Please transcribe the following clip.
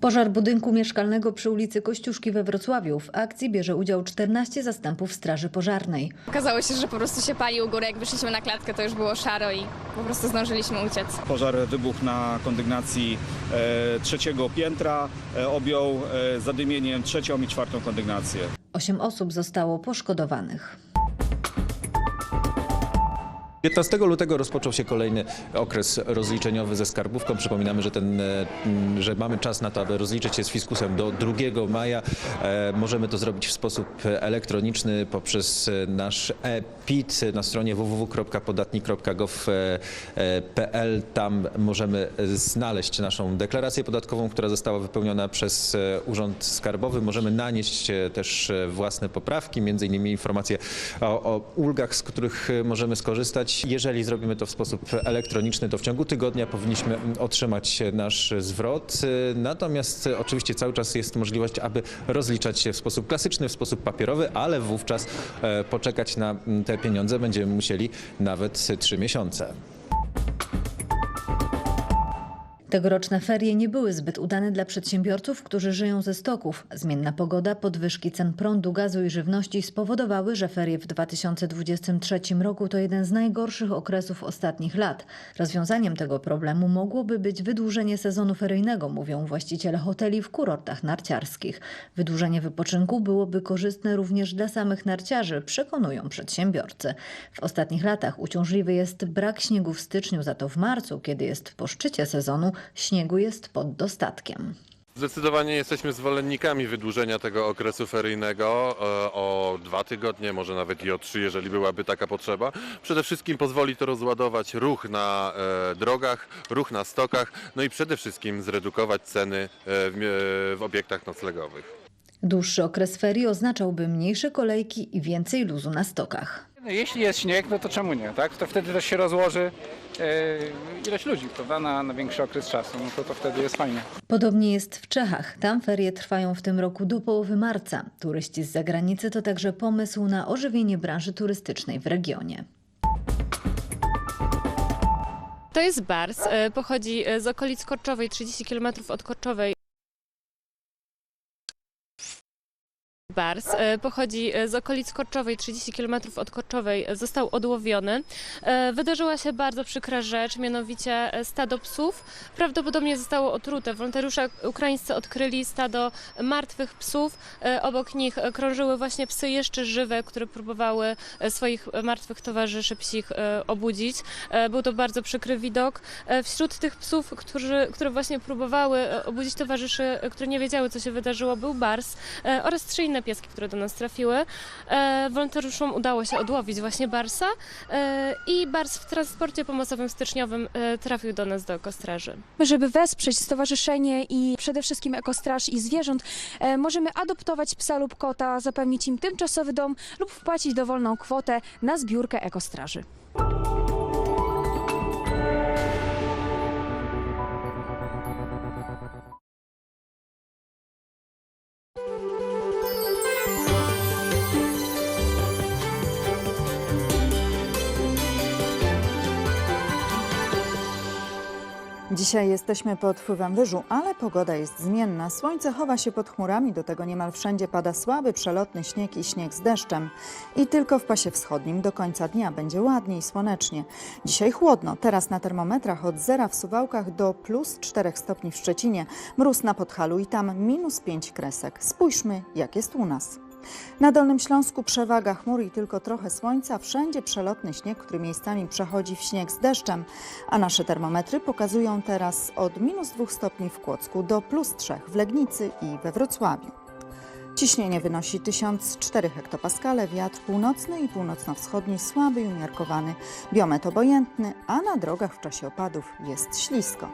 Pożar budynku mieszkalnego przy ulicy Kościuszki we Wrocławiu. W akcji bierze udział 14 zastępów Straży Pożarnej. Okazało się, że po prostu się pali u góry. Jak wyszliśmy na klatkę, to już było szaro i po prostu zdążyliśmy uciec. Pożar wybuchł na kondygnacji e, trzeciego piętra, e, objął e, zadymieniem trzecią i czwartą kondygnację. Osiem osób zostało poszkodowanych. 15 lutego rozpoczął się kolejny okres rozliczeniowy ze skarbówką. Przypominamy, że, ten, e, że mamy czas na to, aby rozliczyć się z fiskusem do 2 maja. E, Możemy to zrobić w sposób elektroniczny poprzez e, nasz e-PIT na stronie www.podatnik.gov.pl. Tam możemy znaleźć naszą deklarację podatkową, która została wypełniona przez Urząd Skarbowy. Możemy nanieść też własne poprawki, między innymi informacje o, o ulgach, z których możemy skorzystać. Jeżeli zrobimy to w sposób elektroniczny, to w ciągu tygodnia powinniśmy mm, otrzymać nasz zwrot. E, Natomiast e, oczywiście cały czas jest możliwość, aby rozliczać się w sposób klasyczny, w sposób papierowy, ale wówczas e, poczekać na mm, te pieniądze będziemy musieli nawet trzy miesiące. Tegoroczne ferie nie były zbyt udane dla przedsiębiorców, którzy żyją ze stoków. Zmienna pogoda, podwyżki cen prądu, gazu i żywności spowodowały, że ferie w 2023 roku to jeden z najgorszych okresów ostatnich lat. Rozwiązaniem tego problemu mogłoby być wydłużenie sezonu feryjnego, mówią właściciele hoteli w kurortach narciarskich. Wydłużenie wypoczynku byłoby korzystne również dla samych narciarzy, przekonują przedsiębiorcy. W ostatnich latach uciążliwy jest brak śniegu w styczniu, za to w marcu, kiedy jest po szczycie sezonu, śniegu jest pod dostatkiem. Zdecydowanie jesteśmy zwolennikami wydłużenia tego okresu feryjnego e, o dwa tygodnie, może nawet i o trzy, jeżeli byłaby taka potrzeba. Przede wszystkim pozwoli to rozładować ruch na e, drogach, ruch na stokach, no i przede wszystkim zredukować ceny e, w, obiektach noclegowych. Dłuższy okres ferii oznaczałby mniejsze kolejki i więcej luzu na stokach. No, jeśli jest śnieg, no to czemu nie, tak? To wtedy też się rozłoży e, ilość ludzi, prawda, na, na większy okres czasu, no to, to wtedy jest fajnie. Podobnie jest w Czechach. Tam ferie trwają w tym roku do połowy marca. Turyści z zagranicy to także pomysł na ożywienie branży turystycznej w regionie. To jest Bars, e, pochodzi e, z okolic Korczowej, 30 km od Korczowej. Bars e, pochodzi e, z okolic Korczowej, 30 km od Korczowej, e, został odłowiony. Wydarzyła się bardzo przykra rzecz, mianowicie stado psów prawdopodobnie zostało otrute. Wolontariusze ukraińscy odkryli stado martwych psów. Obok nich krążyły właśnie psy jeszcze żywe, które próbowały swoich martwych towarzyszy psich obudzić. Był to bardzo przykry widok. Wśród tych psów, którzy, które właśnie próbowały obudzić towarzyszy, które nie wiedziały, co się wydarzyło, był Bars oraz trzy inne pieski, które do nas trafiły. E, Wolontariuszom udało się odłowić właśnie Barsa e, i Bars w transporcie pomocowym styczniowym e, trafił do nas do Kostraży. Żeby wesprzeć stowarzyszenie i przede wszystkim ekostraż i zwierząt, e, możemy adoptować psa lub kota, zapewnić im tymczasowy dom lub wpłacić dowolną kwotę na zbiórkę ekostraży. Dzisiaj jesteśmy pod wpływem wyżu, ale pogoda jest zmienna. Słońce chowa się pod chmurami, do tego niemal wszędzie pada słaby, przelotny śnieg i śnieg z deszczem. I tylko w pasie wschodnim do końca dnia będzie ładniej, słonecznie. Dzisiaj chłodno, teraz na termometrach od zera w Suwałkach do plus 4 stopni w Szczecinie, mróz na Podhalu i tam minus 5 kresek. Spójrzmy, jak jest u nas. Na Dolnym Śląsku przewaga chmur i tylko trochę słońca, wszędzie przelotny śnieg, który miejscami przechodzi w śnieg z deszczem, a nasze termometry pokazują teraz od minus 2 stopni w Kłodzku do plus 3 w Legnicy i we Wrocławiu. Ciśnienie wynosi 1004 hektopaskale, wiatr północny i północno-wschodni słaby i umiarkowany, biometr obojętny, a na drogach w czasie opadów jest ślisko.